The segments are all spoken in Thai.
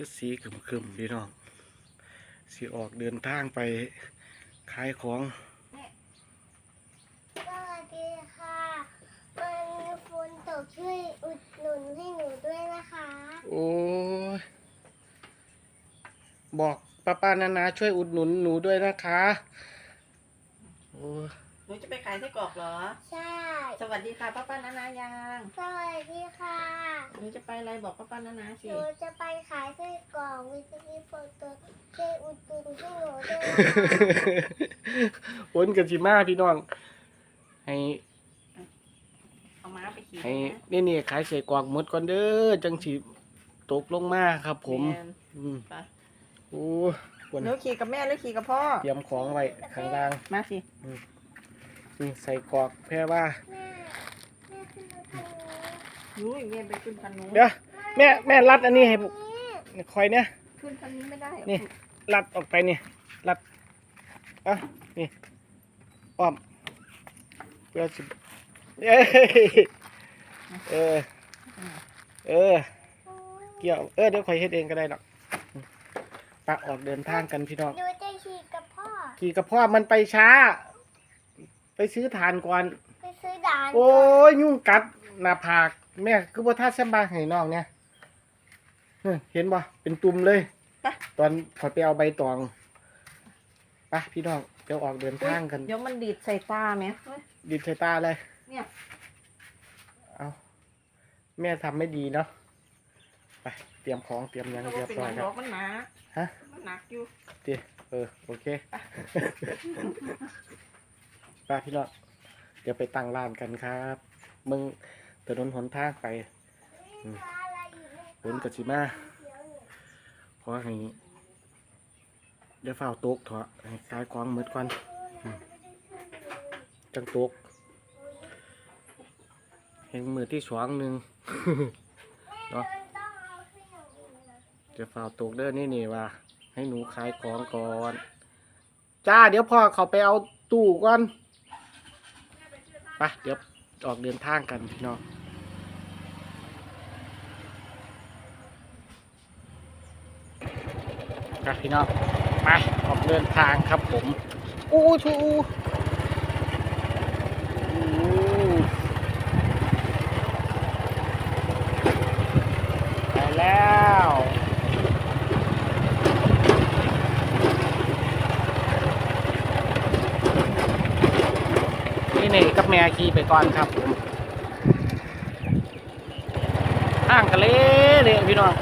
คือสีขึมๆพี่น้องสีออกเดินทางไปขายของสวัสดีค่ะวันฝนตกช่วยอุดหนุนให้หนูด้วยนะคะ โอ้ยบอกป้าป้านานาช่วยอุดหนุนหนูด้วยนะคะ โอ้ย หนูจะไปขายไส้กรอกเหรอ ใช่ สวัสดีค่ะป้าป้านานายังสวัสดีค่ะ หนูจะไปอะไรบอกป้าป้านานาหสินูจะไปขายไส้กรอกวิสกี้ฝนตกช่วยอุดหนุนให้หนูด้วยนะคะวนกันสิมาพี่น้อง ให้เอาม้าไปขี่ให้นะนี่นี่ขายเศษกวางหมดก่อนเด้อจังสิตกลงมาครับ ผมแนอืมไปโอ้ควรหนูขี่กับแม่หรือขี่กับพ่อ เตรียมของไว้ข้างล่าง มาสิ นี่ใส่กรอกแพร่ว่าแม่แม่ขึ้นรถคันนี้หนูแม่ไปขึ้นคันนู้นเดี๋ยวแม่แม่รัดอันนี้ให้นี่คอยเนี่ยขึ้นคันนี้ไม่ได้นี่ รัดออกไปนี่รัดอะนี่อ้อมเพื่อสิเอ้ยเออเออโอ้ยเกี่ยวเออเดี๋ยวคอยเฮ็ดเองก็ได้หรอกปะออกเดินทางกันพี่น้องหนูจะขี่กับพ่อขี่กับพ่อมันไปช้า ไปซื้อถ่านก่อน ไปซื้อด่านโอ้ยยุ่งกัดหน้าผากแม่คือบ่ท่าแซมบางให้น้องเนี่ยเฮ้ยเห็นบ่เป็นตุ่มเลย ไป ตอนขอยไปเอาใบตองไปพี่น้องเดี๋ยวออกเดินทางกัน เดี๋ยวมันดีดใส่ตาไหมเฮ้ย ดินใส่ตาเลยเนี่ย เอาแม่ทำไม่ดีเนาะ ไป เตรียมของเตรียมหยังเราเรียบเป็นร้อยหแล้ดวอกมันหนาฮะ มันหนักอยู่ดีเออ โอเค ไปพี่น้องเดี๋ยวไปตั้งร้านกันครับ มึงถนนหนทางไปฝนกับสิมาขอให้เดี๋ยวฝ้าตกเถอะให้ขายของหมืดก่อนจังตกเห็นมือที่สองหนึ่งเนาะจะฝ้าตกเด้อนี่นี่ว่า ให้หนูขายของก่อน จ้าเดี๋ยวพ่อเขาไปเอาตู้ก่อน ไปเดี๋ยวออกเดินทางกันพี่น้องครับพี่น้องไปออกเดินทางครับผมอู้ชูอู้ไปแล้ว นี่นี่กับแม่ขี่ไปก่อนครับผมทางกันเลยเลยพี่น้อง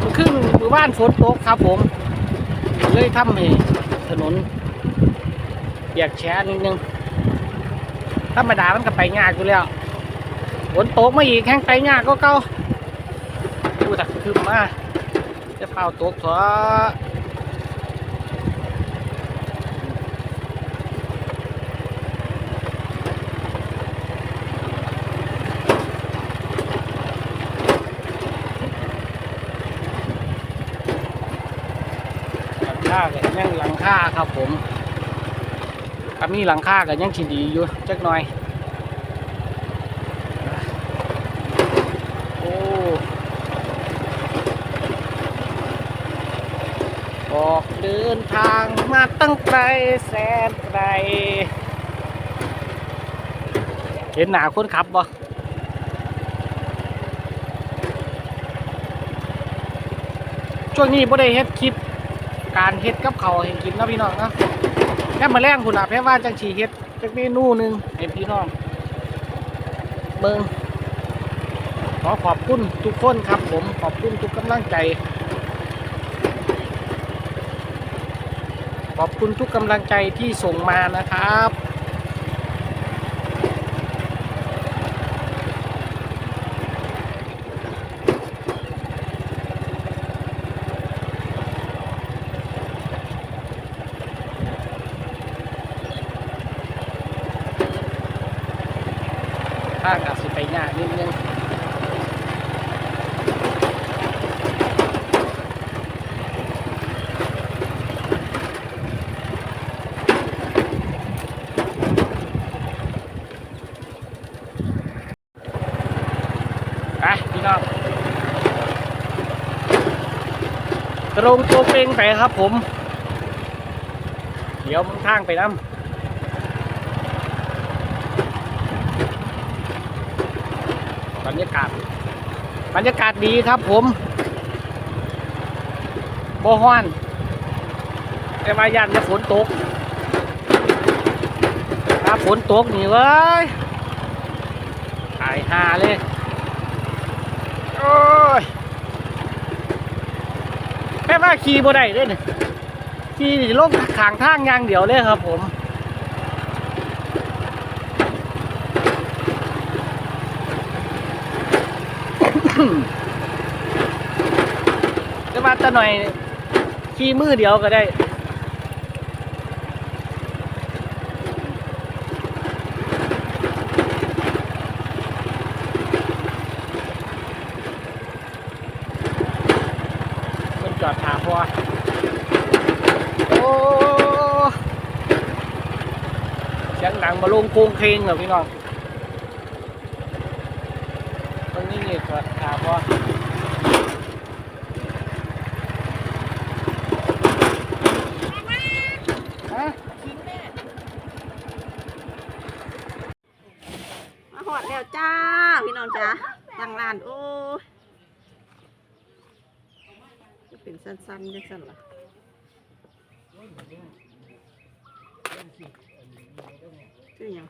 มันขึ้นหมู่บ้านฝนตกครับผม เลยทำให้ถนนเปียกแฉะนิดนึงธรรมดามันก็ไปยากอยู่แล้วฝนตกมาอีกแห้งไปยากก็เก่าดูแต่คือมาจะเผาตกเถอะาก็ยังหลังคาครับผมถ้ามีหลังคาก็ยังชิดีอยู่จักหน่อยโอ้ออกเดินทางมาตั้งไกลแสนไกลเห็นหนาคนขับบ่ช่วงนี้บ่ได้เฮ็ดคลิป การเฮ็ดกับเขาเห็นกินนะพี่น้องนะแค่มาแรงคุณอะแพ่ว่าจังฉีเฮ็ดจักเมนูหนึ่งเห็นพี่น้องเบิงขอขอบคุณทุกคนครับผมขอบคุณทุกกำลังใจ ขอบคุณทุกกำลังใจที่ส่งมานะครับ ถ้าอาจสิไปยากนิดนึงตรงตัวเปงไปครับผม เดี๋ยวมึงทางไปน้ำ บรรยากาศ บรรยากาศดีครับผมโบฮอนแต่ว่ายันจะฝนตกถ้าฝนตกนี่เว้ยตายหาเลยโอ้ยแม่ว่าขี่บ่ได้เลยเนี่ยขี่ลงขางทางอย่างเดียวเลยครับผม จะมาจะหน่อยขี่มือเดียวก็ได้มันจอดถาพอโอ้เสียงดังมาลงโคงเคงเหรอพี่น้องตรงนี้นี่จอดถาพอฮะ มาหอดแล้วจ้า พี่น้องจ้าตั้งร้าน โอ้ยจะเป็น สั้นๆจังสั้นล่ะคือยัง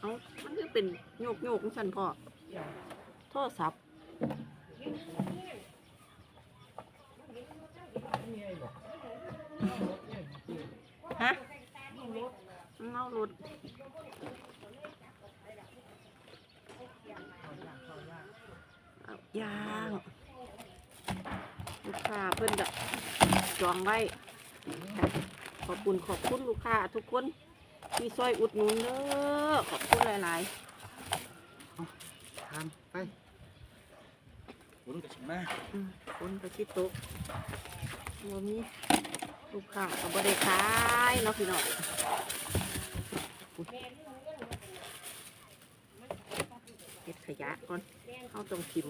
เอามันคือเป็นโยกโยกๆจังสั้นพ่อโทรศัพท์ฮะมันเอารถเอายาง เพิ่นจะจองไว้ขอบคุณขอบคุณลูกค้าทุกคนที่ซอยอุดหนุนเด้อขอบคุณหลายทานไปฝนกระชิมาๆอืมคนไปชิดโต๊ะวันนี้ลูกค้าก็บ่ได้ขายเนาะพี่น้องอุ๊ยเก็บขยะก่อนเข้าตรงทิม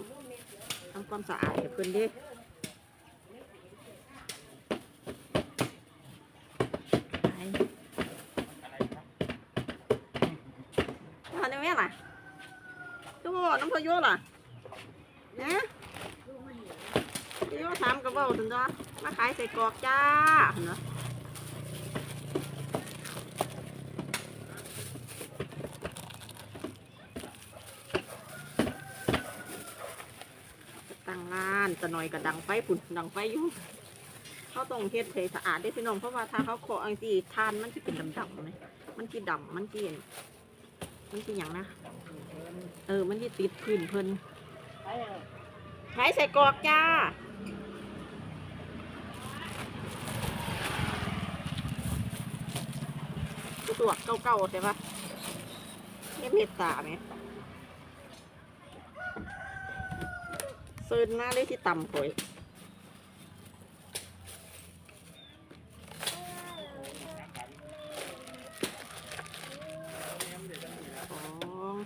ทำความสะอาดให้เพิ่อนเด้ไป มาได้ไหมล่ะก็บอกน้ำพายุล่ะเนี่ยพายุถามกระเป๋าถึงจ้ะมาขายใส่กรอกจ้าเนาะตั้งร้านจะหน่อยก็ดังไฟปุ่นดังไฟอยู่เขาต้องเฮ็ดให้สะอาดได้อพี่น้องเพราะว่าถ้าเขาขออังสีทานมันจะเป็นดำๆเลยมันที่ดำมันที่เห็นมันที่อย่างนะ เออ มันที่ติดพื้นเพิ่นขายใส่กรอกจ้า ตัวเก่าๆใช่ปะเม็ดเม็ดตาไหมเซินมาเลยที่ต่ำข่อยสอง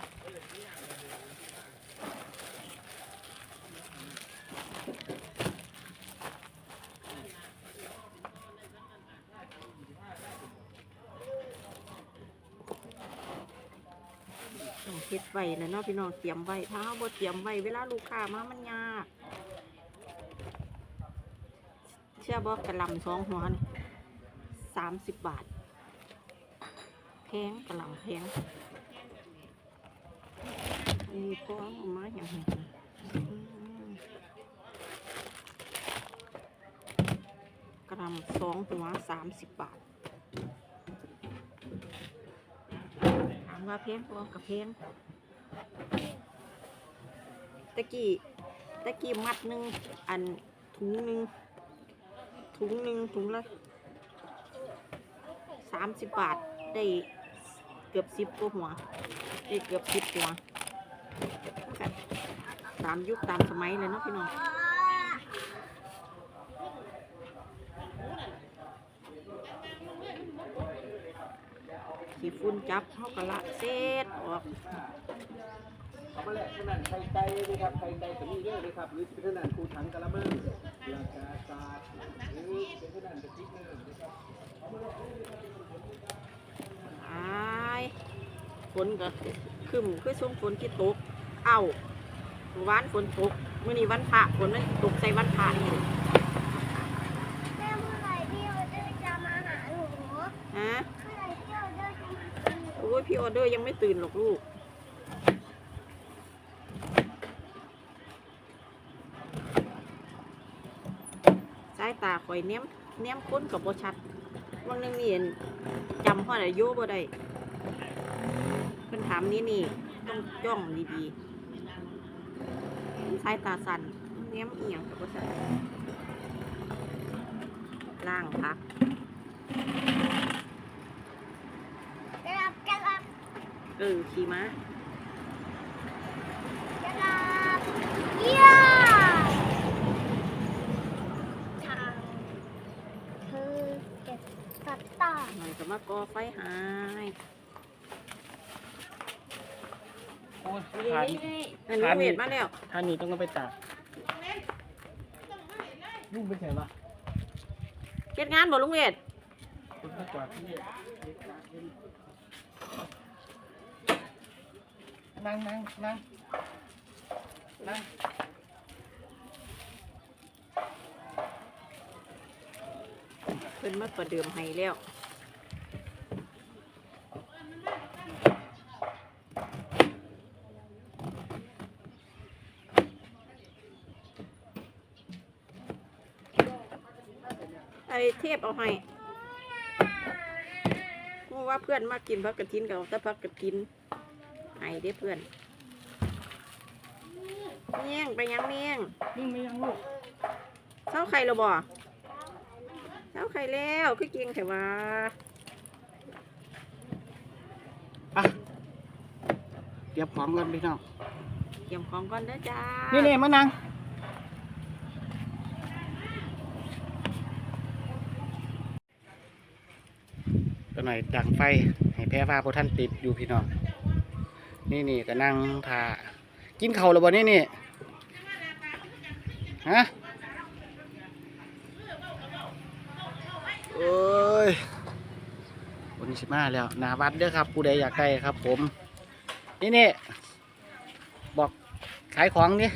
ต้องเฮ็ดไว้นะเนาะพี่น้องเตรียมไว้ถ้าเราบ่เตรียมไว้เวลาลูกค้ามามันยากเชื่อบอกกระลำสองหัวนี่สามสิบบาทแพงกระลำแพงอันนี้พอเอามาอย่างไรกระลำสองหัวสามสิบบาท ถาม ว่าแพงพอกับแพงตะกี้ตะกี้มัดหนึ่งอันถุงหนึ่งถุงหนึ่งถุงละสามสิบบาทได้เกือบสิบกว่าหัวได้เกือบสิบหัวตามยุคตามสมัยเลยเนาะพี่น้องขีฝุ่ นจับเขากะละเศษออกเอามาแลกเท่านั้นไข่ไก่นะครับไข่ไก่ก็มีเยอะเลยครับหรือเป็นเท่านั้นคูถังกะละมังราคาศาสตร์หรือเป็นเท่านั้นจะคิดเงินนะครับอายฝนก็คืมคือช่วงฝนที่ตก เอ้าวานฝนตกเมื้อนี้วันพระฝนมันตกใส่วันพระนี่ม่เมื่อไหร่พี่ออเดอร์จะมาหาหนู ฮะ เมื่อไหร่พี่ออเดอร์จะมาหาหนู โอ้ยพี่ออเดอร์ยังไม่ตื่นหรอกลูก สายตาข่อยเนี้ยมเนี้ยมค้นกับบชัดวันนึงนี่เห็นจำพ่ออายุบ่ได้เพิ่นถามนี่นี่ต้องจ้องดีๆสายตาสั่นเนี้ยมเอียงกับบชัดล่างพัก จะรับจะรับ เออขี่ม้าจะรับเยี่ยมทางเธอเก็บตัดต่อหน่อยก็มาก่อไฟหายโอ้ยทานอันนี้เวทมาแล้วทานนี่ต้องเอาไปตากลุงเป็นไงวะเฮ็ดงานบ่ลุงเวท คุณก็จอดที่ นั่งนั่งนั่งนั่งเพิ่นมาประเดิมให้แล้วไอเทพเอาให้เพราะว่าเพื่อนมากินพักกระทินกับแต่พักกระทิน ให้เด้เพื่อนเมี่ยงไปยังเมี่ยงนิ่งไม่ยังลูกเช้าไข่แล้วบ่เช้าไข่แล้วคือเกียงไข่ว่าอะเตรียมพร้อมกันพี่น้องเตรียมของก่อนเด้อจ้านี่นี่นี่มานั่งตัวหน่อยดังไฟให้แพ้ฟ้าพอท่านติดอยู่พี่น้อง นี่นี่ก็นั่งทากินเขาวแล้วบ่นี่นี่ฮะโอ้ยวันนี้สิมาแล้วหนาวัดเด้อครับผู้ใดอยากได้ครับ ผม นี่นี่บอกขายของดิ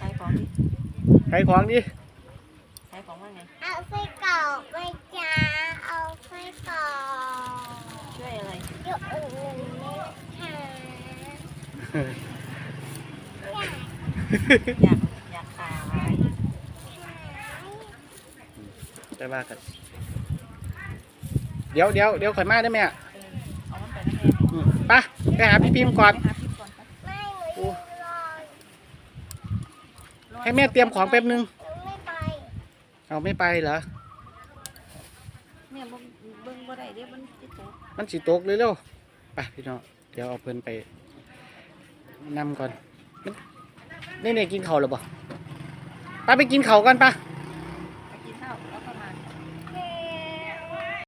ใช้ของดิขายของดิใช้ของว่าไงเอาไฟเก่าไปจ้าเอาไฟเก่าช่วยอะไรเยอะอื่นๆเลยค่ะ อยากอยากขายได้ว่ากันเดี๋ยวเดี๋ยวเดี๋ยวข่อยมาได้ไหมอะเอามันไปนั่นเองอืมไปไปหาพี่พิมพ์ก่อนไปหาพี่ก่อนไปไม่หนูยืนรอให้แม่เตรียมของแป๊บนึง หนูไม่ไปเอาไม่ไปเหรอ แม่บ่เบิ่งบ่ได้เดี๋ยวมันติดตกมันสิตกเลยเร็วไปพี่น้อง เดี๋ยวเอาเพิ่นไป นำก่อน นี่เนี่ยกินเขาหรือเปล่าไปไปกินเขากันปะ